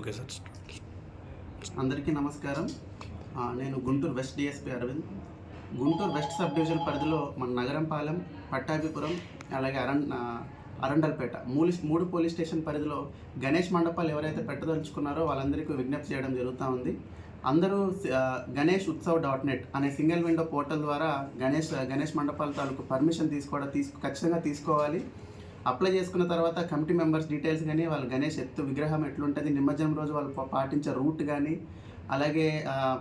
Okay sir. అందరికీ నమస్కారం. నేను Guntur west DSP Arvind. Guntur west sub division పరిధిలో మన నగరంపాలెం పట్టాభిపురం అలాగే అరణ్ అరండల్పేట మూడు మూడు పోలీస్ స్టేషన్ పరిధిలో గణేష్ మండపాలు ఎవరైతే పెట్టదలుచుకున్నారో వాళ్ళందరికీ విజ్ఞప్తి చేయడం జరుగుతూ ఉంది. అందరూ గణేష్ ఉత్సవ్ డాట్ నెట్ అనే సింగిల్ విండో పోర్టల్ ద్వారా గణేష్ గణేష్ మండపాల తాలూకు పర్మిషన్ తీసుకోవడం తీసుకు ఖచ్చితంగా తీసుకోవాలి. అప్లై చేసుకున్న తర్వాత కమిటీ మెంబర్స్ డీటెయిల్స్ కానీ వాళ్ళ గణేష్ ఎత్తు విగ్రహం ఎట్లుంటుంది నిమజ్జనం రోజు వాళ్ళు పాటించే రూట్ కానీ అలాగే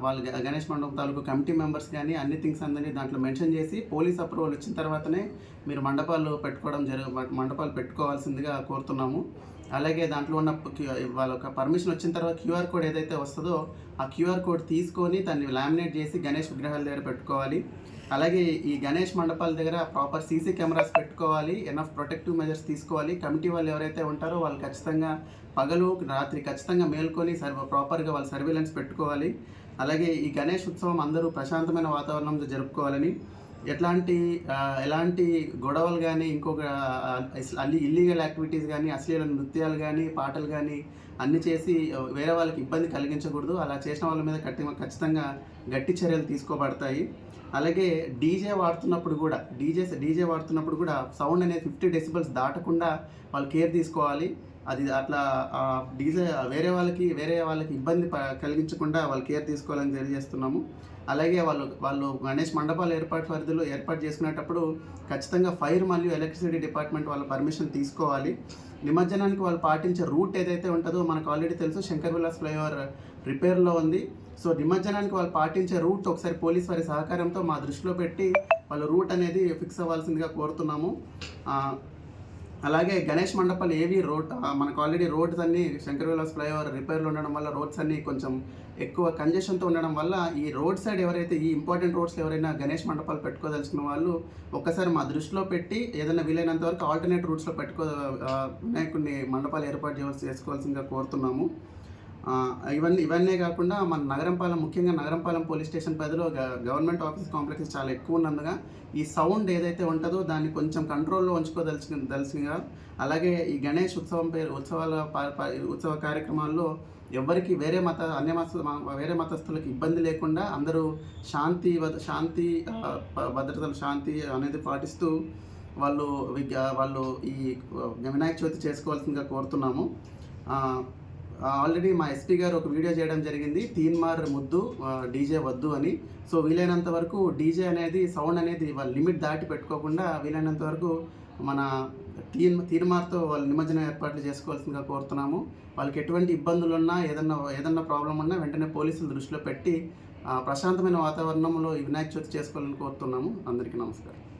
వాళ్ళ గణేష్ మండపం తాలూకు కమిటీ మెంబర్స్ కానీ అన్ని థింగ్స్ అందరినీ దాంట్లో మెన్షన్ చేసి పోలీస్ అప్రూవల్ వచ్చిన తర్వాతనే మీరు మండపాలు పెట్టుకోవడం జరుగు మండపాలు పెట్టుకోవాల్సిందిగా కోరుతున్నాము. అలాగే దాంట్లో ఉన్న వాళ్ళ ఒక పర్మిషన్ వచ్చిన తర్వాత క్యూఆర్ కోడ్ ఏదైతే వస్తుందో ఆ క్యూఆర్ కోడ్ తీసుకొని దాన్ని లామినేట్ చేసి గణేష్ విగ్రహాల దగ్గర పెట్టుకోవాలి. అలాగే ఈ గణేష్ మండపాల దగ్గర ప్రాపర్ సీసీ కెమెరాస్ పెట్టుకోవాలి ఎనఫ్ ప్రొటెక్టివ్ మెజర్స్ తీసుకోవాలి. కమిటీ వాళ్ళు ఎవరైతే ఉంటారో వాళ్ళు ఖచ్చితంగా పగలు రాత్రి ఖచ్చితంగా మేల్కొని సర్వ ప్రాపర్గా వాళ్ళు సర్వేలెన్స్ పెట్టుకోవాలి. అలాగే ఈ గణేష్ ఉత్సవం అందరూ ప్రశాంతమైన వాతావరణంలో జరుపుకోవాలని ఎట్లాంటి ఎలాంటి గొడవలు కానీ ఇంకొక అల్లి ఇల్లీగల్ యాక్టివిటీస్ కానీ అశ్లీల నృత్యాలు కానీ పాటలు కానీ అన్ని చేసి వేరే వాళ్ళకి ఇబ్బంది కలిగించకూడదు. అలా చేసిన వాళ్ళ మీద కట్టి ఖచ్చితంగా గట్టి చర్యలు తీసుకోబడతాయి. అలాగే డీజే వాడుతున్నప్పుడు కూడా డీజే డీజే వాడుతున్నప్పుడు కూడా సౌండ్ అనేది ఫిఫ్టీ డెసిబల్స్ దాటకుండా వాళ్ళు కేర్ తీసుకోవాలి. అది అట్లా డీజే వేరే వాళ్ళకి వేరే వాళ్ళకి ఇబ్బంది ప- కలిగించకుండా వాళ్ళు కేర్ తీసుకోవాలని తెలియజేస్తున్నాము అలాగే వాళ్ళు వాళ్ళు గణేష్ మండపాలు ఏర్పాటు పరిధిలో ఏర్పాటు చేసుకునేటప్పుడు ఖచ్చితంగా ఫైర్ మరియు ఎలక్ట్రిసిటీ డిపార్ట్మెంట్ వాళ్ళ పర్మిషన్ తీసుకోవాలి. నిమజ్జనానికి వాళ్ళు పాటించే రూట్ ఏదైతే ఉంటుందో మనకు ఆల్రెడీ తెలుసు శంకర్ విలాస్ ఫ్లైఓవర్ రిపేర్లో ఉంది. సో నిమజ్జనానికి వాళ్ళు పాటించే రూట్ ఒకసారి పోలీస్ వారి సహకారంతో మా దృష్టిలో పెట్టి వాళ్ళ రూట్ అనేది ఫిక్స్ అవ్వాల్సిందిగా కోరుతున్నాము. అలాగే గణేష్ మండపాలు ఏవి రోడ్ మనకు ఆల్రెడీ రోడ్స్ అన్ని శంకర్ విలాస్ ఫ్లైఓవర్ రిపేర్లు ఉండడం వల్ల రోడ్స్ అన్ని కొంచెం ఎక్కువ కంజెషన్తో ఉండడం వల్ల ఈ రోడ్ సైడ్ ఎవరైతే ఈ ఇంపార్టెంట్ రోడ్స్ ఎవరైనా గణేష్ మండపాలు పెట్టుకోదలుచుకున్న వాళ్ళు ఒక్కసారి మా దృష్టిలో పెట్టి ఏదైనా వీలైనంత వరకు ఆల్టర్నేట్ రూట్స్లో పెట్టుకో వినాయకుడిని మండపాలు ఏర్పాటు చేయవలసి చేసుకోవాల్సిందిగా కోరుతున్నాము. ఇవన్నీ ఇవన్నీ కాకుండా మన నగరంపాలెం ముఖ్యంగా నగరంపాలెం పోలీస్ స్టేషన్ పరిధిలో గవర్నమెంట్ ఆఫీస్ కాంప్లెక్స్ చాలా ఎక్కువ ఉన్నందుగా ఈ సౌండ్ ఏదైతే ఉంటుందో దాన్ని కొంచెం కంట్రోల్లో ఉంచుకోదలిచి దలిసిగా అలాగే ఈ గణేష్ ఉత్సవం పేరు ఉత్సవాల ఉత్సవ కార్యక్రమాల్లో ఎవరికి వేరే మత అన్య మత వేరే మతస్థులకు ఇబ్బంది లేకుండా అందరూ శాంతి శాంతి భద్రతలు శాంతి అనేది పాటిస్తూ వాళ్ళు విగ్- వాళ్ళు ఈ వినాయక చవితి చేసుకోవాల్సిందిగా కోరుతున్నాము. ఆల్రెడీ మా ఎస్పీ గారు ఒక వీడియో చేయడం జరిగింది. తీన్మార్ ముద్దు డీజే వద్దు అని. సో వీలైనంత వరకు డీజే అనేది సౌండ్ అనేది వాళ్ళ లిమిట్ దాటి పెట్టుకోకుండా వీలైనంత వరకు మన తీన్ తీర్మార్తో వాళ్ళు నిమజ్జనం ఏర్పాట్లు చేసుకోవాల్సిందిగా కోరుతున్నాము. వాళ్ళకి ఎటువంటి ఇబ్బందులు ఉన్నా ఏదన్నా ఏదన్నా ప్రాబ్లం ఉన్నా వెంటనే పోలీసులు దృష్టిలో పెట్టి ప్రశాంతమైన వాతావరణంలో ఈ వినాయక చవితి చేసుకోవాలని కోరుతున్నాము. అందరికీ నమస్కారం.